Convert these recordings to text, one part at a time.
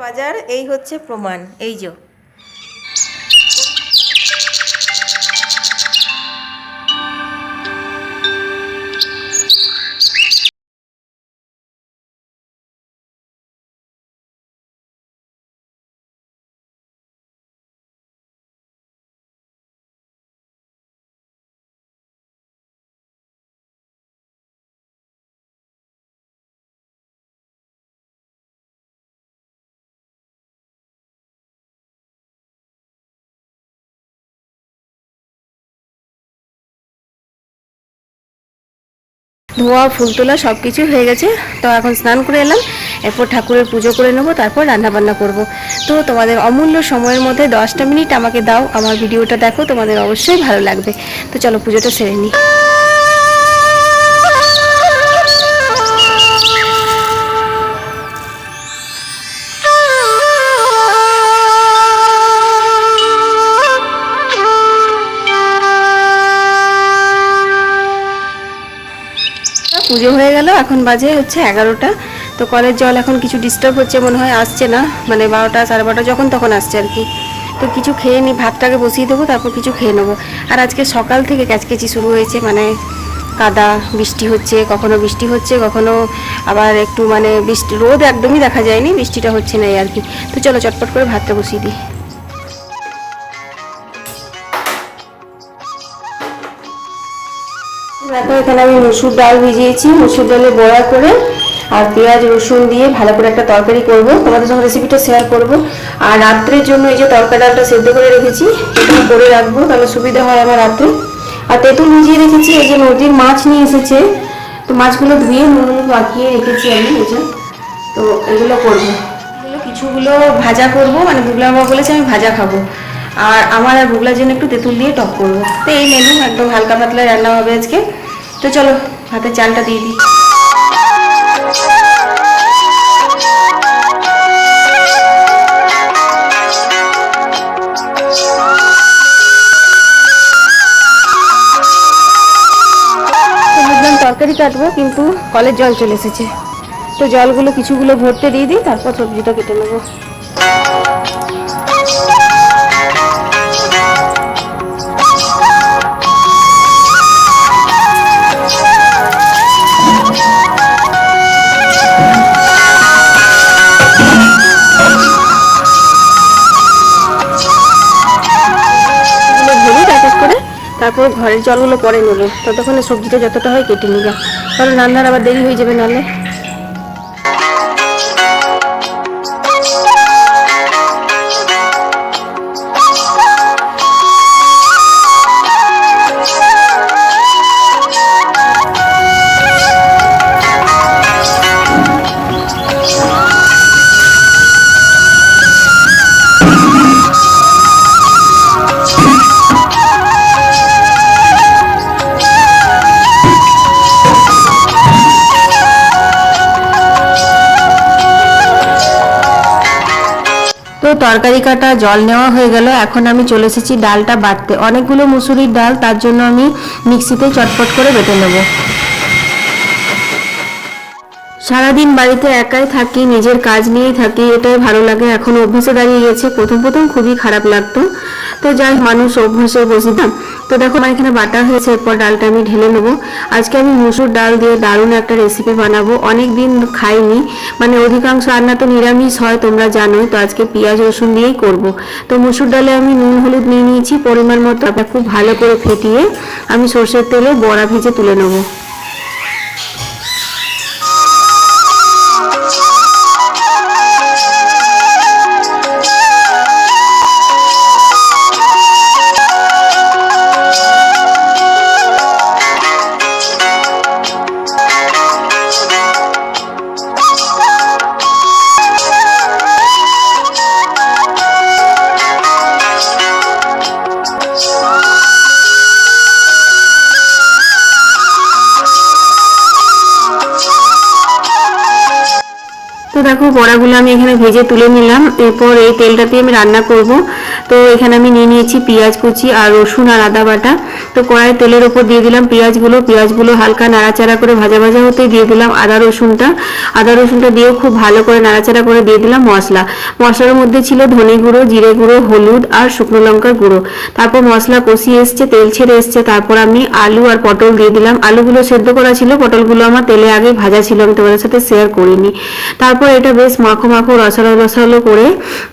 বাজার এই হচ্ছে প্রমাণ এই যে। ধোয়া, ফুল তোলা সব কিছু হয়ে গেছে। তো এখন স্নান করে এলাম, এরপর ঠাকুরের পুজো করে নেব, তারপর রান্না বান্না করব। তো তোমাদের অমূল্য সময়ের মধ্যে দশটা মিনিট আমাকে দাও, আমার ভিডিওটা দেখো, তোমাদের অবশ্যই ভালো লাগবে। তো চলো পুজোটা সেরে নিই। পুজো হয়ে গেল, এখন বাজে হচ্ছে এগারোটা। তো কলের জল এখন কিছু ডিস্টার্ব হচ্ছে মনে হয়, আসছে না। মানে বারোটা, সাড়ে বারোটা যখন তখন আসছে আর কি। তো কিছু খেয়ে নিই ভাতটাকে বসিয়ে দেবো, তারপর কিছু খেয়ে নেব। আর আজকে সকাল থেকে ক্যাচকেচি শুরু হয়েছে মানে কাদা, বৃষ্টি হচ্ছে, কখনো বৃষ্টি হচ্ছে, কখনো আবার একটু মানে বৃষ্টি, রোদ একদমই দেখা যায়নি, বৃষ্টিটা হচ্ছে না আর কি। তো চলো চটপট করে ভাতটা বসিয়ে দিই। দেখো এখানে আমি মুসুর ডাল ভিজিয়েছি, মুসুর ডালে বড়া করে আর পেঁয়াজ, রসুন দিয়ে ভালো করে একটা তরকারি করব। তোমাদের সঙ্গে রেসিপিটা শেয়ার করব। আর রাত্রের জন্য এই যে তরকারি ডালটা সেদ্ধ করে রেখেছি এটা করে রাখব তাহলে সুবিধা হয় আমার রাত্রে আর তেঁতুল ভিজিয়ে রেখেছি, এই যে নদীর মাছ নিয়ে এসেছে। তো মাছগুলো ধুয়ে নুন মাখিয়ে রেখেছি আমি, এই যে। তো এগুলো করব। কিছুগুলো ভাজা করব মানে বুগলা বাবা বলেছে আমি ভাজা খাব। আর আমার আর বুগলার জন্য একটু তেঁতুল দিয়ে টক করব। তো এই মেনু একদম হালকা পাতলা রান্না হবে আজকে। তো চলো, হাতে চালটা দিয়ে দিই। তরকারি কাটবো, কিন্তু কলের জল চলে এসেছে। তো জলগুলো, কিছুগুলো ভরতে দিয়ে দিই, তারপর সবজিটা কেটে নেব। তারপর ঘরের জলগুলো পরে নেব। ততক্ষণে সবজিটা যতটা হয় কেটে নিবা। কারণ রান্নার আবার দেরি হয়ে যাবে নাহলে। তরকারি কাটা, জল নেওয়া হয়ে গেল। এখন আমি চলে এসেছি ডালটা বাটতে। অনেকগুলো মুসুরির ডাল, তার জন্য আমি মিক্সিতে চটপট করে বেটে নেব। সারাদিন বাড়িতে একাই থাকি, নিজের কাজ নিয়েই থাকি, এটাই ভালো লাগে। এখন অভ্যেসে দাঁড়িয়ে গেছে। প্রথম প্রথম খুবই খারাপ লাগতো। তো যাই মানুষ অভ্যাসে বসিতাম তো দেখো, আমার এখানে বাটা হয়েছে, এরপর ডালটা আমি ঢেলে নেব। আজকে আমি মুসুর ডাল দিয়ে দারুণ একটা রেসিপি বানাবো। অনেক দিন খাইনি মানে অধিকাংশ রান্না তো নিরামিষ হয়, তোমরা জানোই, তো আজকে পেঁয়াজ রসুন দিয়েই করব। তো মুসুর ডালে আমি নুন, হলুদ নিয়ে নিয়েছি, পরিমাণ মতো খুব ভালো করে ফেটিয়ে আমি সর্ষের তেলে বড়া ভেজে তুলে নেব। দেখো বড়াগুলো আমি এখানে ভেজে তুলে নিলাম। এরপর এই তেলটাতে আমি রান্না করব। তো এখানে আমি নিয়ে নিয়েছি পেঁয়াজ কুচি আর রসুন আর আদা বাটা। তো কড়াই তেলের উপর দিয়ে দিলাম পেঁয়াজগুলো। পেঁয়াজগুলো হালকা নাড়াচাড়া করে ভাজা ভাজা হতেই দিয়ে দিলাম আদা রসুনটা। আদা রসুনটা দিয়েও খুব ভালো করে নাড়াচাড়া করে দিয়ে দিলাম মশলা। মশলার মধ্যে ছিল ধনে গুঁড়ো, জিরে গুঁড়ো, হলুদ আর শুকনো লঙ্কার গুঁড়ো। তারপর মশলা কষিয়ে এসছে, তেল ছেড়ে এসছে। তারপর আমি আলু আর পটল দিয়ে দিলাম। আলুগুলো সেদ্ধ করা ছিল, পটলগুলো আমার তেলে আগে ভাজা ছিল, আমি তোমাদের সাথে শেয়ার করিনি। তারপর এটা বেশ মাখো মাখো, রসালো রসালো করে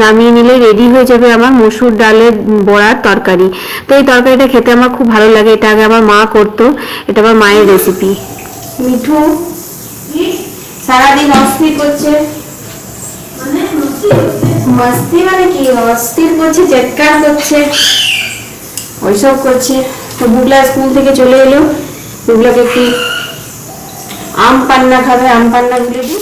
নামিয়ে নিলে রেডি হয়ে যাবে আমার মসুর ডালের বড়ার তরকারি। তো এই তরকারিটা খেতে আমার খুব ভালো লাগে এটা আগে আমার মা করতো এটা আমার মায়ের রেসিপি মিঠু সারাদিন অস্থির করছে। মস্তি মানে কি? অস্থির করছে চেৎকার করছে ওইসব করছে। তো বুগলা স্কুল থেকে চলে এলো। বুগলাকে একটু আম পান্না খাবে আম পান্না গুলে দিই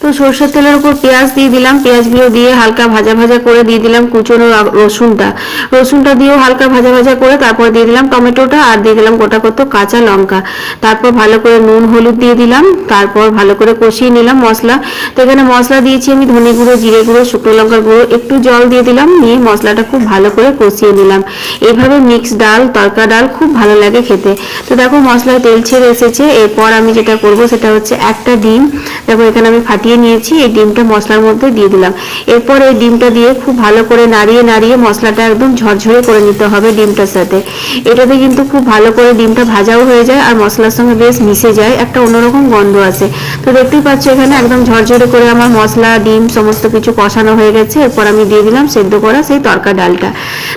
তো সরষের তেলের উপর পেঁয়াজ দিয়ে দিলাম। পেঁয়াজগুলো দিয়ে হালকা ভাজা ভাজা করে দিয়ে দিলাম কুচনো রসুনটা। রসুনটা দিয়েও হালকা ভাজা ভাজা করে তারপর দিয়ে দিলাম টমেটোটা আর দিয়ে দিলাম গোটা কত কাঁচা লঙ্কা। তারপর ভালো করে নুন, হলুদ দিয়ে দিলাম। তারপর ভালো করে কষিয়ে নিলাম মশলা। তো এখানে মশলা দিয়েছি আমি ধনে গুঁড়ো, জিরে গুঁড়ো, শুকনো লঙ্কার গুঁড়ো। একটু জল দিয়ে দিলাম, নিয়ে মশলাটা খুব ভালো করে কষিয়ে নিলাম। এইভাবে মিক্স ডাল, তরকা ডাল খুব ভালো লাগে খেতে। তো দেখো মশলায় তেল ছেড়ে এসেছে। এরপর আমি যেটা করব সেটা হচ্ছে একটা ডিম। দেখো এখানে আমি ফাটিয়ে নিয়েছি, এই ডিমটা মশলার মধ্যে দিয়ে দিলাম। এরপর এই ডিমটা দিয়ে খুব ভালো করে নাড়িয়ে নাড়িয়ে মশলাটা একদম ঝরঝরে করে নিতে হবে ডিমটার সাথে। এটাতে কিন্তু খুব ভালো করে ডিমটা ভাজাও হয়ে যায় আর মশলার সঙ্গে বেশ মিশে যায়, একটা অন্যরকম গন্ধ আছে তো দেখতেই পাচ্ছ এখানে একদম ঝরঝরে করে আমার মশলা, ডিম সমস্ত কিছু কষানো হয়ে গেছে। এরপর আমি দিয়ে দিলাম সেদ্ধ করা সেই তরকা ডালটা।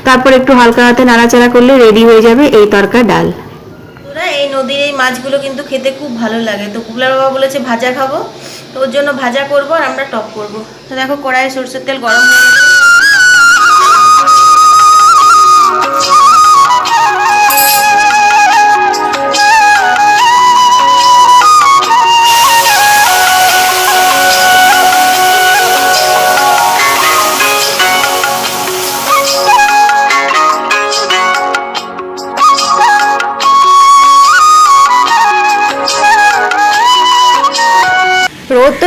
তারপর একটু হালকা হাতে নাড়াচাড়া করলে রেডি হয়ে যাবে এই তরকা ডাল। এই নদীর এই মাছগুলো কিন্তু খেতে খুব ভালো লাগে। তো কুবলার বাবা বলেছে, ভাজা খাব? তো ওর জন্য ভাজা করব আর আমরা টপ করব। তো দেখো কড়াইয়ে সরষের তেল গরম হয়ে গেছে।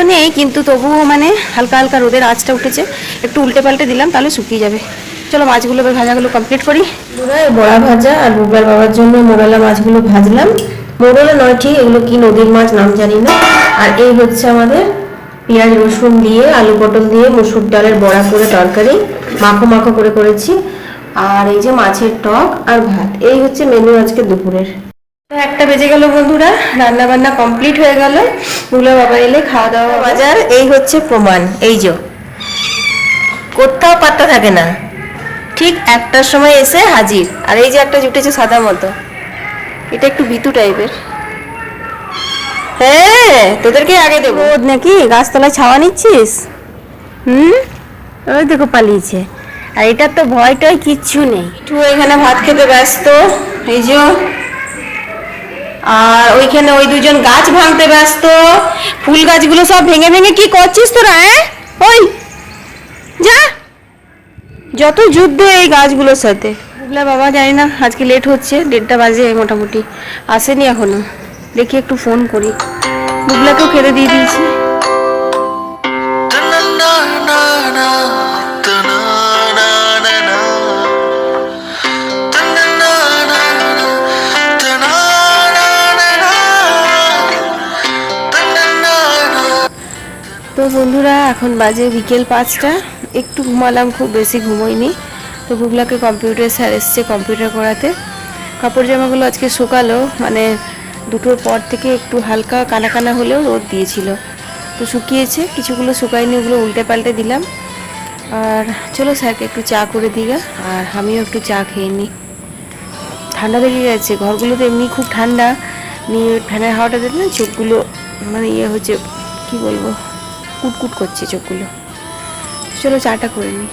তো নেই, কিন্তু তবুও মানে হালকা হালকা রোদের আঁচটা উঠেছে। একটু উল্টে পাল্টে দিলাম, তাহলে শুকিয়ে যাবে। চলো মাছগুলো ভাজাগুলো কমপ্লিট করি। বড়া ভাজা আর বুবলার বাবার জন্য মোরলা মাছগুলো ভাজলাম। মোরলা নয় ঠিক, এগুলো কি নদীর মাছ নাম জানি না। আর এই হচ্ছে আমাদের পেঁয়াজ, রসুন দিয়ে, আলু পটল দিয়ে, মসুর ডালের বড়া করে তরকারি। মাখো মাখো করে করেছি। আর এই যে মাছের টক আর ভাত, এই হচ্ছে মেনু আজকে দুপুরের। একটা বেজে গেল বন্ধুরা রান্না বান্না কমপ্লিট হয়ে গেল। বুবলা বাবা এলে খাওয়া দাওয়া বাজার এই হচ্ছে প্রমাণ এই যে। কোথাও পাত্তা থাকে না। ঠিক একটার সময় এসে হাজির। আর এই যে একটা জুটেছে সাদা মতো। এটা একটু বিতু টাইপের। হ্যাঁ তোদেরকে আগে দেবো। নাকি? গাছতলায় ছাওয়া নিচ্ছিস? হুম? ওই দেখো পালিয়েছে। আর এটার তো ভয় টয় কিচ্ছু নেই। এখানে ভাত খেতে ব্যস্ত। এই যে আর ওইখানে ওই দুজন গাছ ভাঙতে ব্যস্ত। ফুল গাছগুলো সব ভেঙে ভেঙে কি করছিস তোরা হ্যাঁ? ওই, যা। যত যুদ্ধ এই গাছগুলোর সাথে। বুবলা বাবা, জানি না, আজকে লেট হচ্ছে, দেড়টা বাজে মোটামুটি। আসেনি এখনও। দেখি একটু ফোন করি। বুবলাকেও খেতে দিয়ে দিয়েছি। তো বন্ধুরা, এখন বাজে বিকেল পাঁচটা। একটু ঘুমালাম, খুব বেশি ঘুমোইনি। তো বুবলাকে কম্পিউটার স্যার এসছে কম্পিউটার করাতে। কাপড় জামাগুলো আজকে শুকালো মানে দুটোর পর থেকে একটু হালকা কানা কানা হলেও রোদ দিয়েছিল। তো শুকিয়েছে, কিছুগুলো শুকায়নি, ওগুলো উল্টে পাল্টে দিলাম। আর চলো স্যারকে একটু চা করে দিগা আর আমিও একটু চা খেয়ে নিই। ঠান্ডা লেগে গেছে ঘরগুলোতে এমনি খুব ঠান্ডা। নিয়ে ফ্যানের হাওয়াটা দিলে চোখগুলো মানে ইয়ে হচ্ছে, কি বলব? কুটকুট করছে চোখগুলো। চলো চাটা করে নিই।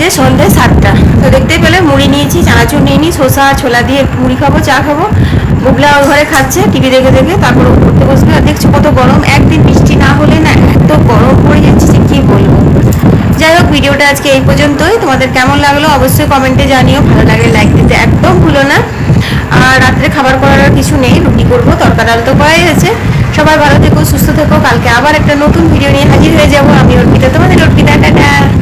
বাজে সন্ধ্যে সাতটা। তো দেখতে পেলে, মুড়ি নিয়েছি, চানাচুর নিয়ে নিই শসা, ছোলা দিয়ে মুড়ি খাব, চা খাব। বুগলা ওই ঘরে খাচ্ছে, টিভি দেখে দেখে, তারপর ও পড়তে বসবে। আর দেখছ কত গরম, একদিন বৃষ্টি না হলে না এত গরম পড়ে যাচ্ছে যে কী বলব। যাই হোক, ভিডিওটা আজকে এই পর্যন্তই। তোমাদের কেমন লাগল অবশ্যই কমেন্টে জানিও। ভালো লাগে লাইক দিতে একদম ভুলো না। আর রাত্রে খাবার করার কিছু নেই, রুটি করব, তরকা ডাল তো করাই আছে সবাই ভালো থেকো, সুস্থ থেকো। কালকে আবার একটা নতুন ভিডিও নিয়ে হাজির হয়ে যাব। আমি অর্পিতা, তোমাদের অর্পিতা, টাটা।